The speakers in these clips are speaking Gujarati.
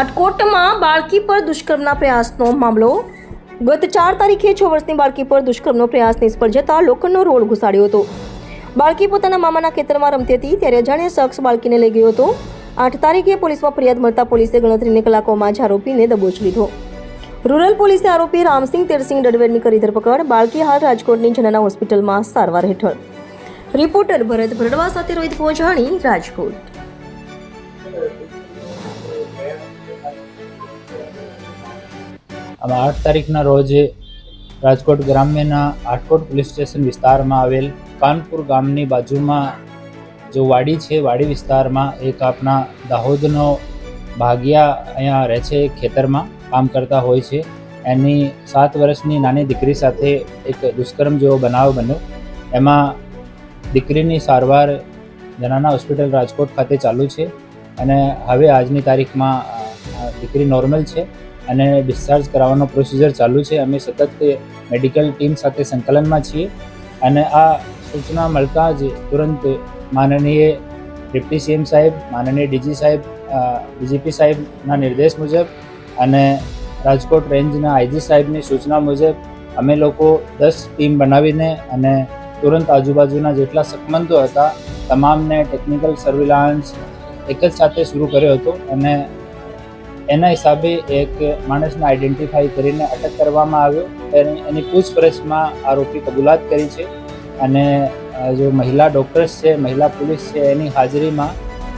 આટકોટમાં બાળકી પર દુષ્કર્મના પ્રયાસનો મામલો. ગત ચાર તારીખે છ વર્ષની બાળકી પર દુષ્કર્મનો પ્રયાસ નિષ્ફળ જતા લોખંડનો રોડ ઘુસાડ્યો હતો. બાળકી પોતાના મામાના ખેતરમાં રમતી હતી, ત્યારે અજાણ્યા શખ્સ બાળકીને લઈ ગયો હતો. આઠ તારીખે પોલીસમાં ફરિયાદ મળતા પોલીસે ગણતરીની કલાકોમાં જ આરોપીને દબોચ લીધો. રૂરલ પોલીસે આરોપી રામસિંહ તેરસિંહ ડડવેરની કરી ધરપકડ, બાળકી હાલ રાજકોટની જનના હોસ્પિટલમાં સારવાર હેઠળ. રિપોર્ટર ભરત ભરડવા સાથે રોહિત પોજાણી, રાજકોટ. આમાં આઠ તારીખના રોજ રાજકોટ ગ્રામ્યના આટકોટ પોલીસ સ્ટેશન વિસ્તારમાં આવેલ કાનપુર ગામની બાજુમાં જો વાડી છે, વાડી વિસ્તારમાં એક આપણા દાહોદનો ભાગ્યા અહીંયા રહે છે, ખેતરમાં કામ કરતા હોય છે. એની સાત વર્ષની નાની દીકરી સાથે એક દુષ્કર્મ જેવો બનાવ બન્યો. એમાં દીકરીની સારવાર જનાના હોસ્પિટલ રાજકોટ ખાતે ચાલુ છે અને હવે આજની તારીખમાં દીકરી નોર્મલ છે. અને ડિસ્ચાર્જ કરાવવાનો પ્રોસિજર ચાલુ છે. અમે સતત મેડિકલ ટીમ સાથે સંકલનમાં છીએ અને આ સૂચના મળતા જ તુરંત માનનીય ડિપ્ટી સીએમ સાહેબ, માનનીય ડીજી સાહેબ ડીજીપી સાહેબના નિર્દેશ મુજબ અને રાજકોટ રેન્જના આઈજી સાહેબની સૂચના મુજબ અમે લોકો દસ ટીમ બનાવીને અને તુરંત આજુબાજુના જેટલા સકમંદો હતા, તમામને ટેકનિકલ સર્વિલાન્સ એક જ સાથે શરૂ કર્યો હતો અને એના હિસાબે એક માણસને આઈડેન્ટિફાઈ કરીને અટક કરવામાં આવ્યો. એની એની પૂછપરછમાં આરોપી કબૂલાત કરી છે. અને જો મહિલા ડૉક્ટર્સ છે, મહિલા પોલીસ છે, એની હાજરીમાં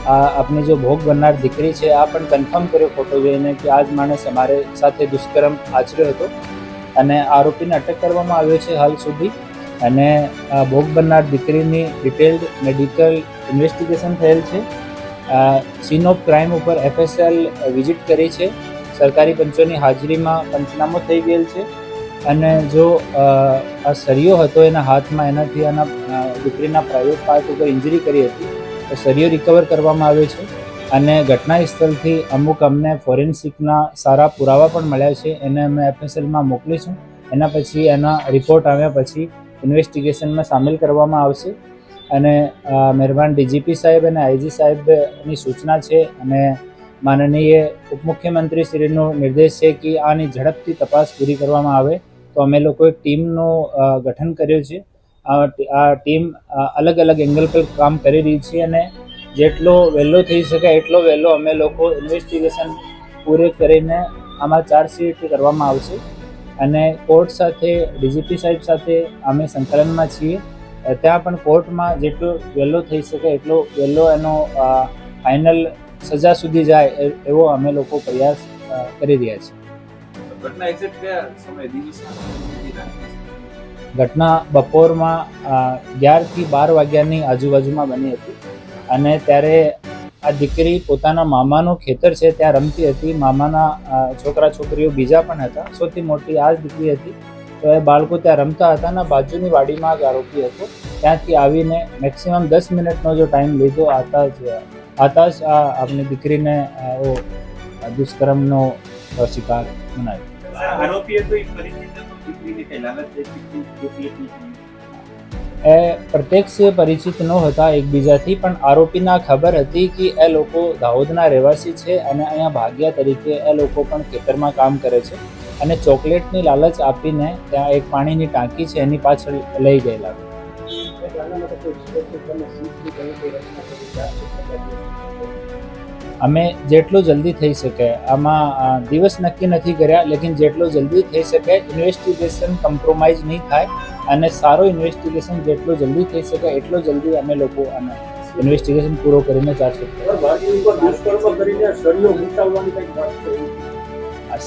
આ આપની જો ભોગ બનનાર દીકરી છે, આ પણ કન્ફર્મ કર્યો ફોટો જોઈને કે આ જ માણસ અમારે સાથે દુષ્કર્મ આચર્યો હતો. અને આરોપીને અટક કરવામાં આવ્યો છે હાલ સુધી. અને ભોગ બનનાર દીકરીની ડિટેલ્ડ મેડિકલ ઇન્વેસ્ટિગેશન થયેલ છે. સીન ઓફ ક્રાઇમ ઉપર એફએસએલ વિઝિટ કરી છે. સરકારી પંચોની હાજરીમાં પંચનામો થઈ ગયેલ છે. અને જો આ સરિયો હતો એના હાથમાં, એનાથી એના દીકરીના પ્રાઇવેટ પાર્ટ ઉપર ઇન્જરી કરી હતી, તો સરિયો રિકવર કરવામાં આવ્યો છે. અને ઘટના સ્થળથી અમુક અમને ફોરેન્સિકના સારા પુરાવા પણ મળ્યા છે. એને અમે એફએસએલમાં મોકલીશું. એના પછી એના રિપોર્ટ આવ્યા પછી ઇન્વેસ્ટિગેશનમાં સામેલ કરવામાં આવશે. અને મહેરબાન ડીજીપી સાહેબ અને આઈજી સાહેબની સૂચના છે અને માનનીય ઉપમુખ્યમંત્રી શ્રીનો નિર્દેશ છે કે આની ઝડપથી તપાસ પૂરી કરવામાં આવે. તો અમે લોકો એક ટીમનું ગઠન કર્યું છે. આ ટીમ અલગ અલગ એંગલ પર કામ કરી રહી છે અને જેટલો વહેલો થઈ શકે એટલો વહેલો અમે લોકો ઇન્વેસ્ટિગેશન પૂરે કરીને આમાં ચાર્જશીટ કરવામાં આવશે. અને કોર્ટ સાથે, ડીજીપી સાહેબ સાથે અમે સંકલનમાં છીએ. ત્યાં પણ કોર્ટમાં જેટલું વહેલો થઈ શકે એટલો વહેલો એનો ફાઇનલ સજા સુધી જાય એવો અમે લોકો પ્રયાસ કરી રહ્યા છીએ. ઘટના બપોરમાં અગિયારથી બાર વાગ્યાની આજુબાજુમાં બની હતી. અને ત્યારે આ દીકરી પોતાના મામાનું ખેતર છે ત્યાં રમતી હતી. મામાના છોકરા છોકરીઓ બીજા પણ હતા. સૌથી મોટી આ જ દીકરી હતી. તો એ બાળકો ત્યાં રમતા હતા અને બાજુની વાડીમાં જ આરોપી હતો. ત્યાંથી આવીને મેક્સિમમ દસ મિનિટનો જો ટાઈમ લીધો આતા જ આતા જ આ આપની દીકરીને દુષ્કર્મનો શિકાર બનાવ્યો. એ પ્રત્યક્ષ પરિચિત ન હતા એકબીજાથી પણ આરોપીના ખબર હતી કે એ લોકો દાહોદના રહેવાસી છે અને અહીંયા ભાગ્યા તરીકે એ લોકો પણ ખેતરમાં કામ કરે છે. અને ચોકલેટની લાલચ આપીને ત્યાં એક પાણીની ટાંકી છે, એની પાછળ લઈ ગયેલા. અમે જેટલું જલ્દી થઈ શકે, આમાં દિવસ નક્કી નથી કર્યા, લેકિન જેટલું જલ્દી થઈ શકે ઇન્વેસ્ટિગેશન કમ્પ્રોમાઇઝ નહીં થાય, અને સારો ઇન્વેસ્ટિગેશન જેટલું જલ્દી થઈ શકે, એટલો જલ્દી અમે લોકો આને ઇન્વેસ્ટિગેશન પૂરો કરીને ચાર્જશીટ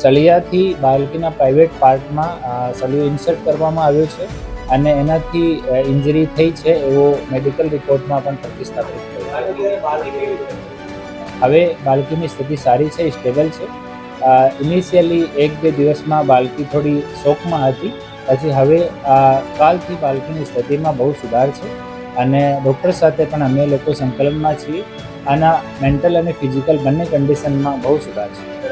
સળિયાથી બાળકીના પ્રાઇવેટ પાર્ટમાં સળિયો ઇન્સર્ટ કરવામાં આવ્યો છે અને એનાથી ઇન્જરી થઈ છે એવો મેડિકલ રિપોર્ટમાં પણ પ્રતિસ્થાપિત થયો છે. હવે બાળકીની સ્થિતિ સારી છે સ્ટેબલ છે. ઇનિશિયલી એક બે દિવસમાં બાળકી થોડી શોકમાં હતી. પછી હવે કાલથી બાળકીની સ્થિતિમાં બહુ સુધાર છે અને ડૉક્ટર સાથે પણ અમે લોકો સંકલનમાં છીએ. આના મેન્ટલ અને ફિઝિકલ બંને કન્ડિશનમાં બહુ સુધાર છે.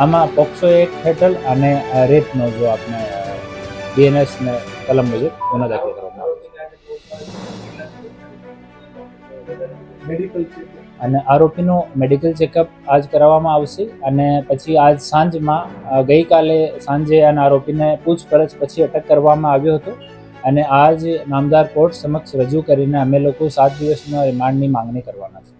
આમાં પોક્સો એક હેઠળ અને રેપનો જો આપણે બીએનએસ ને કલમ મુજબ ગુનો દાખલ કરવામાં આવે છે. અને આરોપીનું મેડિકલ ચેકઅપ આજ કરાવવામાં આવશે અને પછી આજ સાંજમાં ગઈકાલે સાંજે આના આરોપીને પૂછપરછ પછી અટક કરવામાં આવ્યો હતો અને આજ નામદાર કોર્ટ સમક્ષ રજૂ કરીને અમે લોકો સાત દિવસના રિમાન્ડની માંગણી કરવાના છે